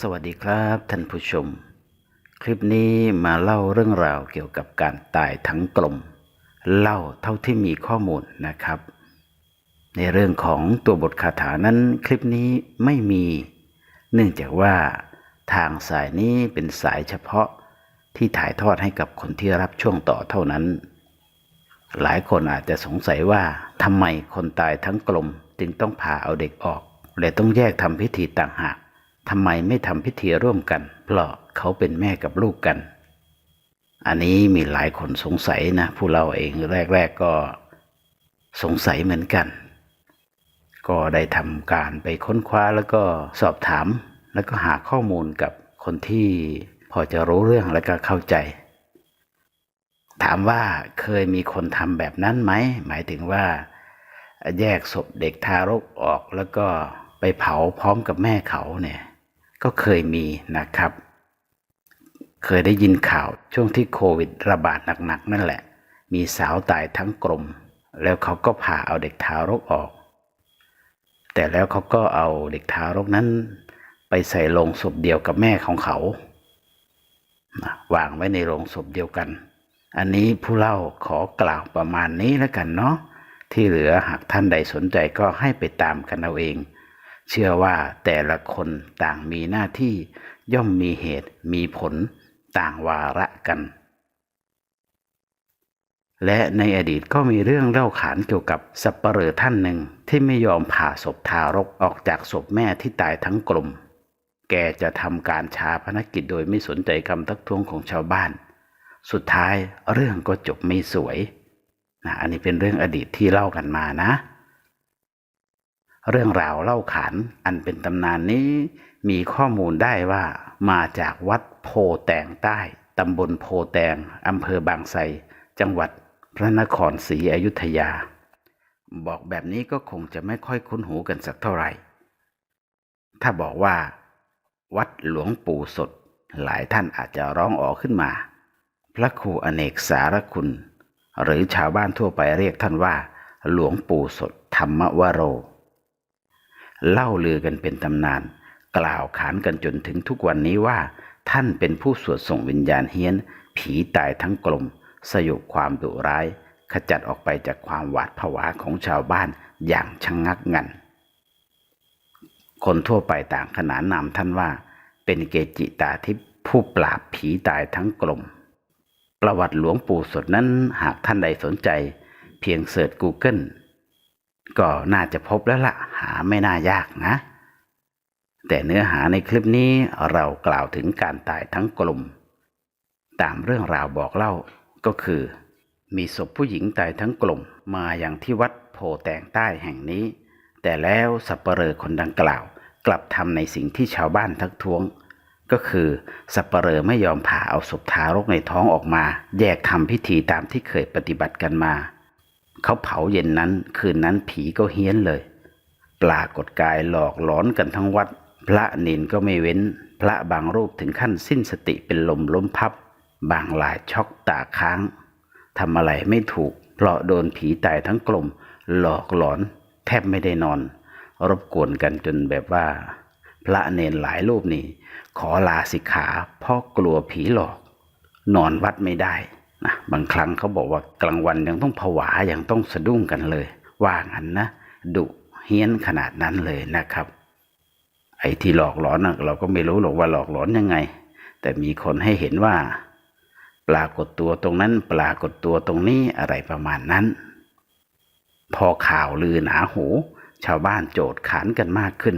สวัสดีครับท่านผู้ชม คลิปนี้มาเล่าเรื่องราวเกี่ยวกับการตายทั้งกลม เล่าเท่าที่มีข้อมูลนะครับ ในเรื่องของตัวบทคาถานั้นคลิปนี้ไม่มี เนื่องจากว่าทางสายนี้เป็นสายเฉพาะที่ถ่ายทอดให้กับคนที่รับช่วงต่อเท่านั้น หลายคนอาจจะสงสัยว่าทำไมคนตายทั้งกลมจึงต้องผ่าเอาเด็กออก และต้องแยกทำพิธีต่างหาก ทำไมไม่ทำพิธีร่วมกัน เพราะเขาเป็นแม่กับลูกกัน อันนี้มีหลายคนสงสัยนะผู้เราเองแรก ๆก็สงสัยเหมือนกัน ก็ได้ทำการไปค้นคว้าแล้วก็สอบถาม แล้วก็หาข้อมูลกับคนที่พอจะรู้เรื่องแล้วก็เข้าใจ ถามว่าเคยมีคนทำแบบนั้นไหม หมายถึงว่า แยกศพเด็กทารกออกแล้วก็ไปเผาพร้อมกับแม่เขาเนี่ย ก็เคยมีนะครับ เคยได้ยินข่าวช่วงที่โควิดระบาดหนักๆนั่นแหละ มีสาวตายทั้งกลม แล้วเขาก็ผ่าเอาเด็กทารกออก แต่แล้วเขาก็เอาเด็กทารกนั้น ไปใส่โลงศพเดียวกับแม่ของเขาวางไว้ในโลงศพเดียวกัน อันนี้ผู้เล่าขอกล่าวประมาณนี้แล้วกันเนาะที่เหลือหากท่านใดสนใจก็ให้ไปตามกันเอาเอง เชื่อว่าแต่ละคนต่างมีหน้าที่ย่อมมีเหตุมีผลต่างวาระกัน และในอดีตก็มีเรื่องเล่าขานเกี่ยวกับสับปเหร่อท่านหนึ่งที่ไม่ยอมผ่าศพทารกออกจากศพแม่ที่ตายทั้งกลม แกจะทำการชาพนกิจโดยไม่สนใจคำทักท้วงของชาวบ้าน สุดท้ายเรื่องก็จบไม่สวยนะอันนี้เป็นเรื่องอดีตที่เล่ากันมานะ เรื่องราวเล่าขานอันเป็นตำนานนี้มีข้อมูลได้ว่ามาจากวัดโพแตงใต้ตำบลโพแตงอำเภอบางไทรจังหวัดพระนครศรีอยุธยา บอกแบบนี้ก็คงจะไม่ค่อยคุ้นหูกันสักเท่าไหร่ ถ้าบอกว่า วัดหลวงปู่สด หลายท่านอาจจะร้องอ๋อขึ้นมา พระครูอเนกสารคุณ หรือชาวบ้านทั่วไปเรียกท่านว่า หลวงปู่สดธรรมวโร เล่าลือกันเป็นตำนาน กล่าวขานกันจนถึงทุกวันนี้ว่า ท่านเป็นผู้สวดส่งวิญญาณเฮี้ยน ผีตายทั้งกลม สยบความดุร้าย ขจัดออกไปจากความหวาดผวาของชาวบ้านอย่างชะงงักงัน คนทั่วไปต่างขนานนามท่านว่า เป็นเกจิตาทิพย์ผู้ปราบผีตายทั้งกลม ประวัติหลวงปู่สดนั้นหากท่านใดสนใจ เพียงเสิร์ช Google ก็น่าจะพบแล้วละ่ะ หาไม่น่ายากนะ แต่เนื้อหาในคลิปนี้เรากล่าวถึงการตายทั้งกลุ่ม ตามเรื่องราวบอกเล่าก็คือ มีศพผู้หญิงตายทั้งกลุ่มมาอย่างที่วัดโพแตงใต้แห่งนี้ แต่แล้วสับปเหร่อคนดังกล่าว กลับทำในสิ่งที่ชาวบ้านทักท้วง ก็คือสับปเหร่อไม่ยอมผ่าเอาศพทารกในท้องออกมา แยกทำพิธีตามที่เคยปฏิบัติกันมา เขาเผาเย็นนั้น คืนนั้นผีก็เฮี้ยนเลย ปรากฏกายหลอกหลอนกันทั้งวัด พระเนนก็ไม่เว้น พระบางรูปถึงขั้นสิ้นสติเป็นลมล้มพับ บางหลายช็อกตาค้างทำอะไรไม่ถูก เพราะโดนผีตายทั้งกลม หลอกหลอน แทบไม่ได้นอน รบกวนกันจนแบบว่า พระเนนหลายรูปนี่ ขอลาสิกขาเพราะกลัวผีหลอก นอนวัดไม่ได้ นะบางครั้งเขาบอกว่ากลางวันยังต้องผวายังต้องสะดุ้งกันเลย ว่างั้นนะดุเฮี้ยนขนาดนั้นเลยนะครับ ไอ้ที่หลอกหลอนนะเราก็ไม่รู้หรอกว่าหลอกหลอนยังไง แต่มีคนให้เห็นว่า ปรากฏตัวตรงนั้น ปรากฏตัวตรงนี้อะไรประมาณนั้น พอข่าวลือหนาหู ชาวบ้านโจดขานกันมากขึ้น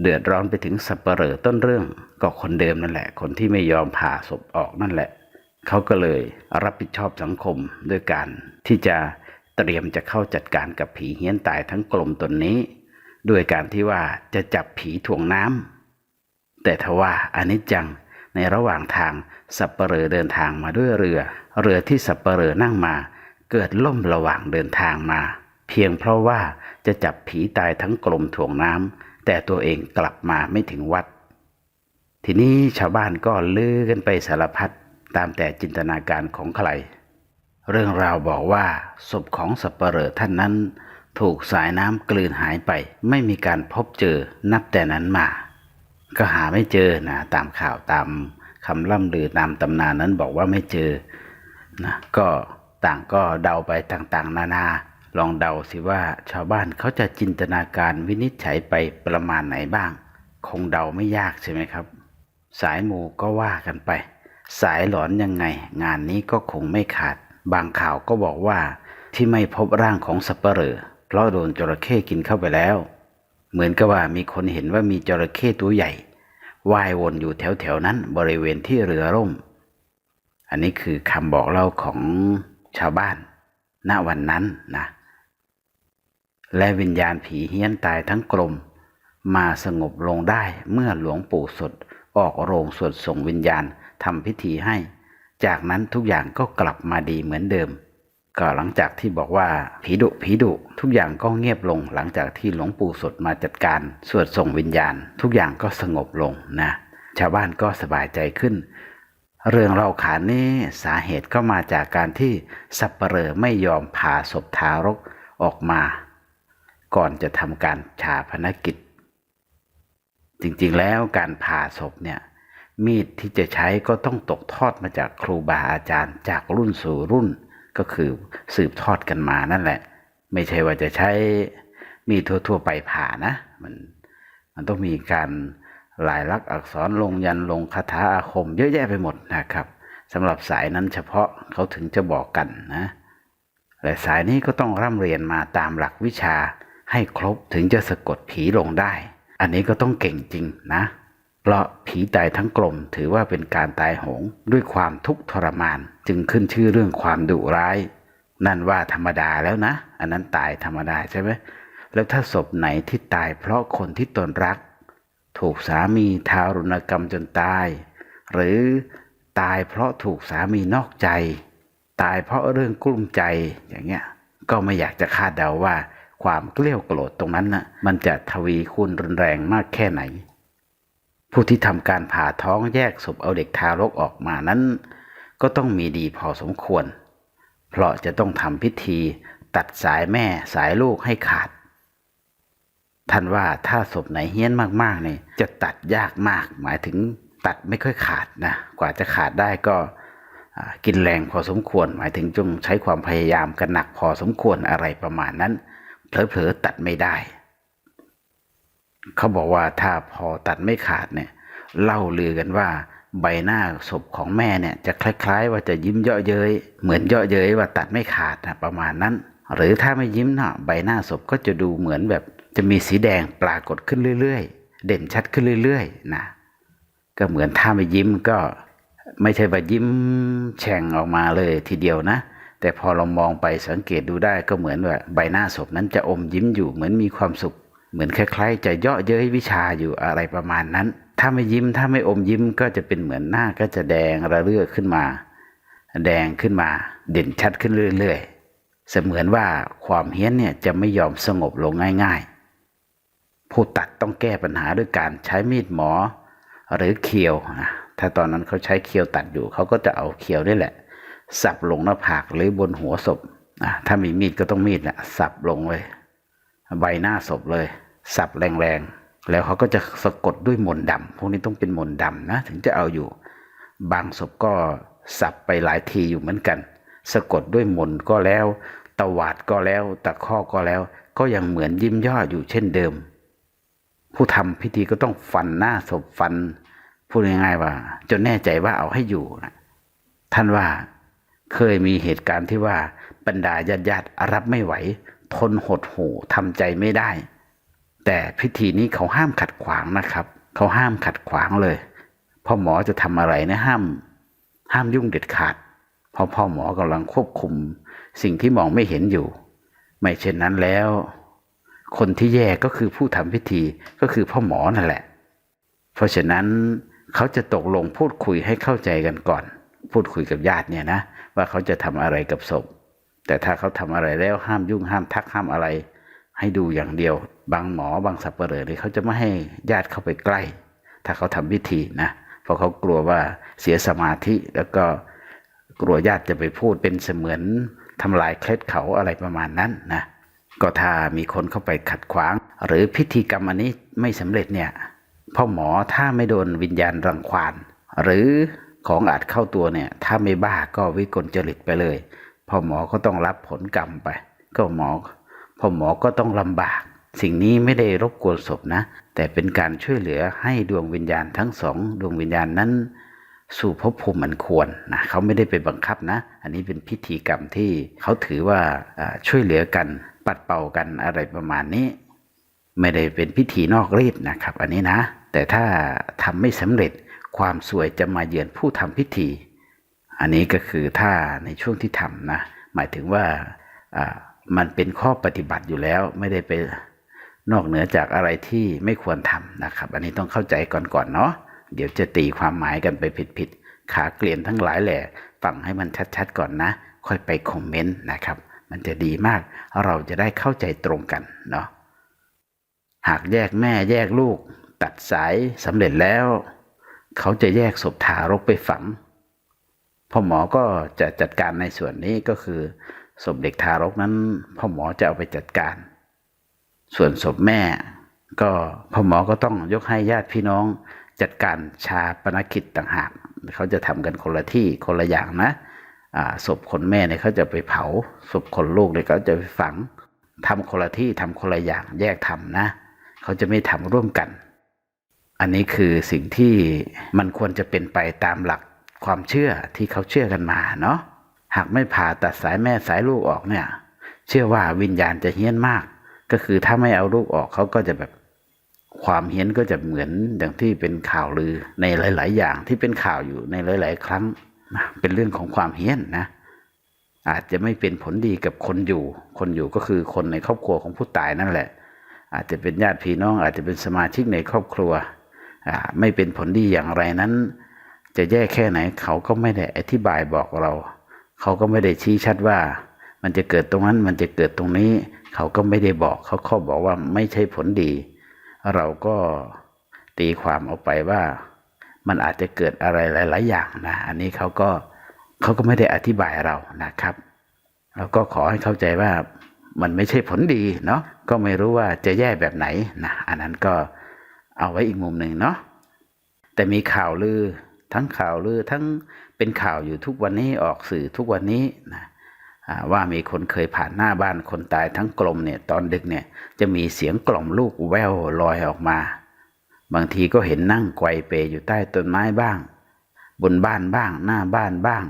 เดือดร้อนไปถึงสับเปเหร่อต้นเรื่อง ก็คนเดิมนั่นแหละ คนที่ไม่ยอมผ่าศพออกนั่นแหละ เขาก็เลยรับผิดชอบสังคมด้วยการที่จะเตรียมจะเข้าจัดการกับผีเฮี้ยนตายทั้งกลมตนนี้ ด้วยการที่ว่าจะจับผีถ่วงน้ำแต่ทว่าอนิจจังในระหว่างทางสับเปเหร่อเดินทางมาด้วยเรือ เรือที่สับเปเหร่อนั่งมา เกิดล่มระหว่างเดินทางมา เพียงเพราะว่าจะจับผีตายทั้งกลมถ่วงน้ำแต่ตัวเองกลับมาไม่ถึงวัด ทีนี้ชาวบ้านก็ลือกันไปสารพัด ตามแต่จินตนาการของใคร เรื่องราวบอกว่าศพของสับปเหร่อท่านนั้น ถูกสายน้ำกลืนหายไป ไม่มีการพบเจอนับแต่นั้นมา ก็หาไม่เจอนะตามข่าวตามคำล่ำลือตามตำนานนั้นบอกว่าไม่เจอนะก็ต่างก็เดาไปต่างๆ นานา ลองเดาสิว่าชาวบ้านเขาจะจินตนาการวินิจฉัยไปประมาณไหนบ้าง คงเดาไม่ยากใช่ไหมครับ สายมูก็ว่ากันไป สายหลอนยังไง งานนี้ก็คงไม่ขาด บางข่าวก็บอกว่าที่ไม่พบร่างของสับเปลอเพราะโดนจระเข้กินเข้าไปแล้ว เหมือนกับว่ามีคนเห็นว่ามีจระเข้ตัวใหญ่ว่ายวนอยู่แถวๆนั้นบริเวณที่เรือร่ม อันนี้คือคำบอกเล่าของชาวบ้าน ณวันนั้นนะ และวิญญาณผีเฮี้ยนตายทั้งกลม มาสงบลงได้เมื่อหลวงปู่สดออกโรงสวดส่งวิญญาณ ทำพิธีให้ จากนั้นทุกอย่างก็กลับมาดีเหมือนเดิม ก็หลังจากที่บอกว่าผีดุผีดุทุกอย่างก็เงียบลง หลังจากที่หลวงปู่สดมาจัดการ สวดส่งวิญญาณ ทุกอย่างก็สงบลงนะ ชาวบ้านก็สบายใจขึ้น เรื่องเล่าขานนี้สาเหตุก็มาจากการที่สับเปลอไม่ยอมผ่าศพทารกออกมา ก่อนจะทำการชาพนกิจ จริงๆแล้วการผ่าศพเนี่ย มีดที่จะใช้ก็ต้องตกทอดมาจากครูบาอาจารย์จากรุ่นสู่รุ่น ก็คือสืบทอดกันมานั่นแหละ ไม่ใช่ว่าจะใช้มีดทั่ว ๆ ไปผ่านะมันมันต้องมีการลายลักษณ์อักษรลงยันลงคาถาอาคม เยอะแยะไปหมดนะครับสำหรับสายนั้นเฉพาะเขาถึงจะบอกกันนะและสายนี้ก็ต้องร่ำเรียนมาตามหลักวิชาให้ครบถึงจะสะกดผีลงได้ อันนี้ก็ต้องเก่งจริงนะ พราะผีตายทั้งกลมถือว่าเป็นการตายโหงด้วยความทุกข์ทรมาน จึงขึ้นชื่อเรื่องความดุร้าย นั่นว่าธรรมดาแล้วนะ อันนั้นตายธรรมดาใช่ไหมแล้วถ้าศพไหนที่ตายเพราะคนที่ตนรัก ถูกสามีทารุณกรรมจนตาย หรือตายเพราะถูกสามีนอกใจ ตายเพราะเรื่องกลุ้มใจอย่างเงี้ยก็ไม่อยากจะคาดเดาว่า ความเกลี้ยวโกรธตรงนั้นน่ะมันจะทวีคูณรุนแรงมากแค่ไหน ผู้ที่ทำการผ่าท้องแยกศพเอาเด็กทารกออกมานั้น ก็ต้องมีดีพอสมควร เพราะจะต้องทำพิธีตัดสายแม่สายลูกให้ขาด ท่านว่าถ้าศพไหนเฮี้ยนมากๆเนี่ยจะตัดยากมาก หมายถึงตัดไม่ค่อยขาดนะ กว่าจะขาดได้ก็กินแรงพอสมควร หมายถึงจงใช้ความพยายามกันหนักพอสมควรอะไรประมาณนั้น เผลอๆตัดไม่ได้ เขาบอกว่าถ้าพอตัดไม่ขาดเนี่ยเล่าลือกันว่าใบหน้าศพของแม่เนี่ยจะคล้ายๆ ว่าจะยิ้มเยาะเย้ยเหมือนเยาะเย้ยว่าตัดไม่ขาดนะประมาณนั้น หรือถ้าไม่ยิ้มเนาะใบหน้าศพก็จะดูเหมือนแบบจะมีสีแดงปรากฏขึ้นเรื่อยๆ เด่นชัดขึ้นเรื่อยๆนะก็เหมือนถ้าไม่ยิ้มก็ไม่ใช่ว่ายิ้มแฉ่งออกมาเลยทีเดียวนะ แต่พอเรามองไปสังเกตดูได้ก็เหมือนว่าใบหน้าศพนั้นจะอมยิ้มอยู่เหมือนมีความสุข เหมือนคล้ายๆ จะเยาะเย้ยวิชาอยู่อะไรประมาณนั้น ถ้าไม่ยิ้มถ้าไม่อมยิ้มก็จะเป็นเหมือนหน้าก็จะแดงระเรื่อขึ้นมา แดงขึ้นมา เด่นชัดขึ้นเรื่อยๆ เสมือนว่าความเฮี้ยนเนี่ยจะไม่ยอมสงบลงง่ายๆ ผู้ตัดต้องแก้ปัญหาด้วยการใช้มีดหมอ หรือเคียวนะถ้าตอนนั้นเขาใช้เคียวตัดอยู่เขาก็จะเอาเคียวนี่แหละ สับลงหน้าผากหรือบนหัวศพถ้ามีมีดก็ต้องมีดแหละสับลงเลย ใบหน้าศพเลย สับแรงๆ แล้วเขาก็จะสะกดด้วยมนต์ดำพวกนี้ต้องเป็นมนต์ดำนะ ถึงจะเอาอยู่ บางศพก็สับไปหลายทีอยู่เหมือนกัน สะกดด้วยมนต์ก็แล้วตวาดก็แล้วตะข้อก็แล้ว ก็ยังเหมือนยิ้มย่ออยู่เช่นเดิม ผู้ทำพิธีก็ต้องฟันหน้าศพฟันพูดง่ายๆว่า จนแน่ใจว่าเอาให้อยู่นะท่านว่าเคยมีเหตุการณ์ที่ว่าบรรดาญาติญาติๆรับไม่ไหว ทนหดหู่ทำใจไม่ได้ แต่พิธีนี้เขาห้ามขัดขวางนะครับ เขาห้ามขัดขวางเลยพ่อหมอจะทำอะไรนะห้าม ห้ามยุ่งเด็ดขาด เพราะพ่อหมอกำลังควบคุม สิ่งที่มองไม่เห็นอยู่ ไม่เช่นนั้นแล้ว คนที่แย่ก็คือผู้ทำพิธีก็คือพ่อหมอนั่นแหละ เพราะฉะนั้นเขาจะตกลงพูดคุยให้เข้าใจกันก่อน พูดคุยกับญาติเนี่ยนะ ว่าเขาจะทำอะไรกับศพ แต่ถ้าเขาทำอะไรแล้วห้ามยุ่งห้ามทักห้ามอะไร ให้ดูอย่างเดียว บางหมอบางสับเปลอเนี่ยเขาจะไม่ให้ญาติเข้าไปใกล้ ถ้าเขาทำพิธีนะเพราะเขากลัวว่าเสียสมาธิแล้วก็กลัวญาติจะไปพูดเป็นเสมือนทำลายเคล็ดเขาอะไรประมาณนั้นนะก็ถ้ามีคนเข้าไปขัดขวาง หรือพิธีกรรมอันนี้ไม่สำเร็จเนี่ยพ่อหมอถ้าไม่โดนวิญญาณรังควานหรือของอาจเข้าตัวเนี่ย ถ้าไม่บ้าก็วิกลจริตไปเลย พ่อหมอก็ต้องรับผลกรรมไป ก็หมอพ่อหมอก็ต้องลำบาก สิ่งนี้ไม่ได้รบกวนศพนะ แต่เป็นการช่วยเหลือให้ดวงวิญญาณทั้งสองดวงวิญญาณนั้น สู่ภพภูมิมันควรนะเขาไม่ได้ไปบังคับนะ อันนี้เป็นพิธีกรรมที่เขาถือว่าอ่าช่วยเหลือกันปัดเป่ากันอะไรประมาณนี้ ไม่ได้เป็นพิธีนอกรีดนะครับ อันนี้นะ แต่ถ้าทำไม่สำเร็จความสวยจะมาเยือนผู้ทำพิธี อันนี้ก็คือถ้าในช่วงที่ทำนะหมายถึงว่ามันเป็นข้อปฏิบัติอยู่แล้วไม่ได้ไปนอกเหนือจากอะไรที่ไม่ควรทำนะครับ อันนี้ต้องเข้าใจก่อนๆเนาะเดี๋ยวจะตีความหมายกันไปผิดๆขาเกลียนทั้งหลายแหละฟังให้มันชัดๆก่อนนะ ค่อยไปคอมเมนต์นะครับ มันจะดีมากเราจะได้เข้าใจตรงกันเนาะหากแยกแม่แยกลูก ตัดสายสำเร็จแล้ว เขาจะแยกศพทารกไปฝัง พ่อหมอก็จะจัดการในส่วนนี้ก็คือศพเด็กทารกนั้น พ่อหมอจะเอาไปจัดการ ส่วนศพแม่ ก็พ่อหมอก็ต้องยกให้ญาติพี่น้องจัดการชาปนกิจต่างหากเขาจะทำกันคนละที่คนละอย่างนะศพคนแม่เนี่ยเขาจะไปเผาศพคนลูกเนี่ยเขาจะไปฝังทำคนละที่ทำคนละอย่างแยกทำนะ เขาจะไม่ทำร่วมกัน อันนี้คือสิ่งที่มันควรจะเป็นไปตามหลัก ความเชื่อที่เขาเชื่อกันมาเนาะหากไม่ผ่าตัดสายแม่สายลูกออกเนี่ย เชื่อว่าวิญญาณจะเฮี้ยนมาก ก็คือถ้าไม่เอาลูกออกเขาก็จะแบบความเฮี้ยนก็จะเหมือนอย่างที่เป็นข่าวลือในหลาย ๆ อย่างที่เป็นข่าวอยู่ในหลาย ๆ ครั้งเป็นเรื่องของความเฮี้ยนนะ อาจจะไม่เป็นผลดีกับคนอยู่ คนอยู่ก็คือคนในครอบครัวของผู้ตายนั่นแหละ อาจจะเป็นญาติพี่น้องอาจจะเป็นสมาชิกในครอบครัวไม่เป็นผลดีอย่างไรนั้น จะแย่แค่ไหนเขาก็ไม่ได้อธิบายบอกเรา เขาก็ไม่ได้ชี้ชัดว่า มันจะเกิดตรงนั้นมันจะเกิดตรงนี้ เขาก็ไม่ได้บอก เขาข้อบอกว่าไม่ใช่ผลดี เราก็ตีความเอาไปว่า มันอาจจะเกิดอะไรหลาย ๆ อย่างนะ อันนี้เขาก็เขาก็ไม่ได้อธิบายเรานะครับ แล้วก็ขอให้เข้าใจว่ามันไม่ใช่ผลดีเนาะก็ไม่รู้ว่าจะแย่แบบไหนนะอันนั้นก็เอาไว้อีกมุมหนึ่งเนาะแต่มีข่าวลือ ทั้งข่าวลือทั้งเป็นข่าวอยู่ทุกวันนี้ออกสื่อทุกวันนี้นะว่ามีคนเคยผ่านหน้าบ้านคนตายทั้งกลมเนี่ยตอนดึกเนี่ยจะมีเสียงกล่อมลูกแววลอยออกมา บางทีก็เห็นนั่งไกวเปอยู่ใต้ต้นไม้บ้าง บนบ้านบ้าง หน้าบ้านบ้าง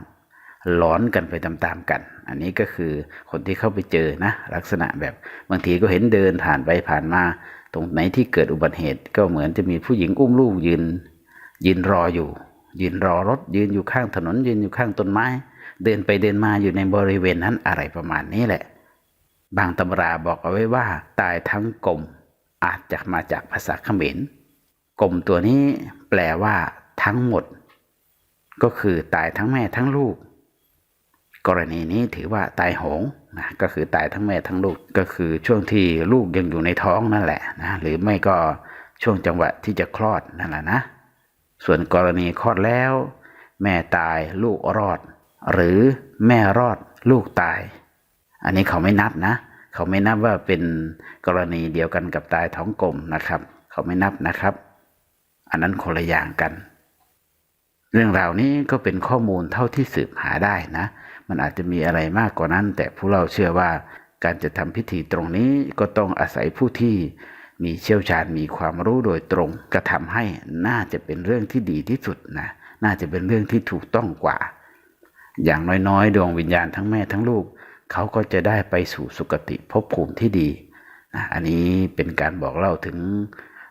หลอนกันไปตามๆกัน อันนี้ก็คือคนที่เข้าไปเจอนะลักษณะแบบบางทีก็เห็นเดินผ่านไปผ่านมา ตรงไหนที่เกิดอุบัติเหตุก็เหมือนจะมีผู้หญิงอุ้มลูกยืนยืนรออยู่ ยืนรอรถยืนอยู่ข้างถนนยืนอยู่ข้างต้นไม้ เดินไปเดินมาอยู่ในบริเวณนั้นอะไรประมาณนี้แหละ บางตำราบอกเอาไว้ว่า ตายทั้งกลมอาจจะมาจากภาษาเขมรกลมตัวนี้แปลว่า ทั้งหมด ก็คือตายทั้งแม่ทั้งลูก กรณีนี้ถือว่าตายโหงนะก็คือตายทั้งแม่ทั้งลูกก็คือช่วงที่ลูกยังอยู่ในท้องนั่นแหละนะหรือไม่ก็ช่วงจังหวะที่จะคลอดนั่นแหละนะ ส่วนกรณีคลอดแล้ว แม่ตายลูกรอด หรือแม่รอดลูกตาย อันนี้เขาไม่นับนะ เขาไม่นับว่าเป็นกรณีเดียวกันกับตายท้องกลมนะครับ เขาไม่นับนะครับ อันนั้นคนละอย่างกัน เรื่องราวนี้ก็เป็นข้อมูลเท่าที่สืบหาได้นะ มันอาจจะมีอะไรมากกว่านั้น แต่ผู้เราเชื่อว่าการจะทำพิธีตรงนี้ก็ต้องอาศัยผู้ที่ มีเชี่ยวชาญมีความรู้โดยตรง กระทำให้น่าจะเป็นเรื่องที่ดีที่สุดนะน่าจะเป็นเรื่องที่ถูกต้องกว่า อย่างน้อยๆ ดวงวิญญาณทั้งแม่ทั้งลูก เขาก็จะได้ไปสู่สุคติภพภูมิที่ดีนะอันนี้เป็นการบอกเล่าถึง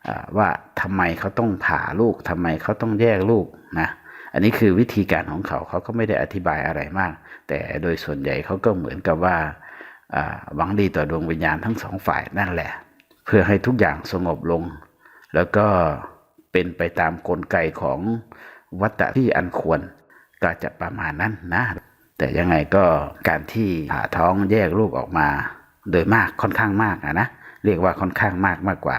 อ่าว่าทำไมเขาต้องผ่าลูกทำไมเขาต้องแยกลูกนะอันนี้คือวิธีการของเขาเขาก็ไม่ได้อธิบายอะไรมาก แต่โดยส่วนใหญ่เขาก็เหมือนกับว่าอ่าหวังดีต่อดวงวิญญาณทั้งสองฝ่ายนั่นแหละ พื่อให้ทุกอย่างสงบลง แล้วก็เป็นไปตามกลไกของวัตตะที่อันควรก็จะประมาณนั้นนะ แต่ยังไงก็การที่ผ่าท้องแยกลูกออกมา โดยมากค่อนข้างมากอะนะเรียกว่าค่อนข้างมากมากกว่า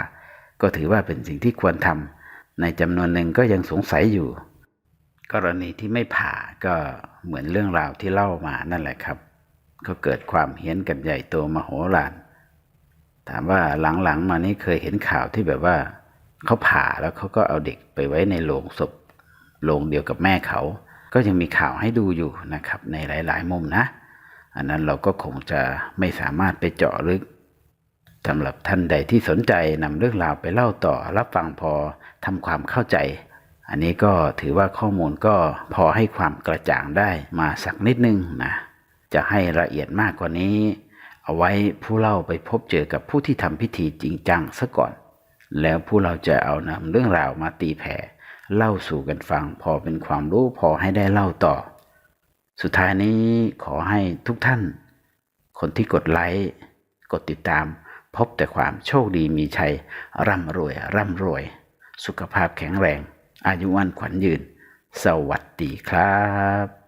ก็ถือว่าเป็นสิ่งที่ควรทำในจำนวนหนึ่งก็ยังสงสัยอยู่ กรณีที่ไม่ผ่าก็เหมือนเรื่องราวที่เล่ามานั่นแหละครับ ก็เกิดความเฮี้ยนกันใหญ่โตมโหฬาร ถามว่าหลังๆมานี้เคยเห็นข่าวที่แบบว่าเขาผ่าแล้วเขาก็เอาเด็กไปไว้ในโลงศพโลงเดียวกับแม่เขา ก็ยังมีข่าวให้ดูอยู่นะครับ ในหลายๆ มุมนะ อันนั้นเราก็คงจะไม่สามารถไปเจาะลึกสำหรับท่านใดที่สนใจนำเรื่องราวไปเล่าต่อ รับฟังพอทำความเข้าใจ อันนี้ก็ถือว่าข้อมูลก็พอให้ความกระจ่างได้มาสักนิดนึงนะ จะให้ละเอียดมากกว่านี้ เอาไว้ผู้เล่าไปพบเจอกับผู้ที่ทำพิธีจริงจังซะก่อน แล้วผู้เราจะเอานำเรื่องราวมาตีแผ่เล่าสู่กันฟังพอเป็นความรู้พอให้ได้เล่าต่อ สุดท้ายนี้ขอให้ทุกท่าน คนที่กดไลค์กดติดตาม พบแต่ความโชคดีมีชัย ร่ำรวย ร่ำรวย สุขภาพแข็งแรง อายุวันขวัญยืน สวัสดีครับ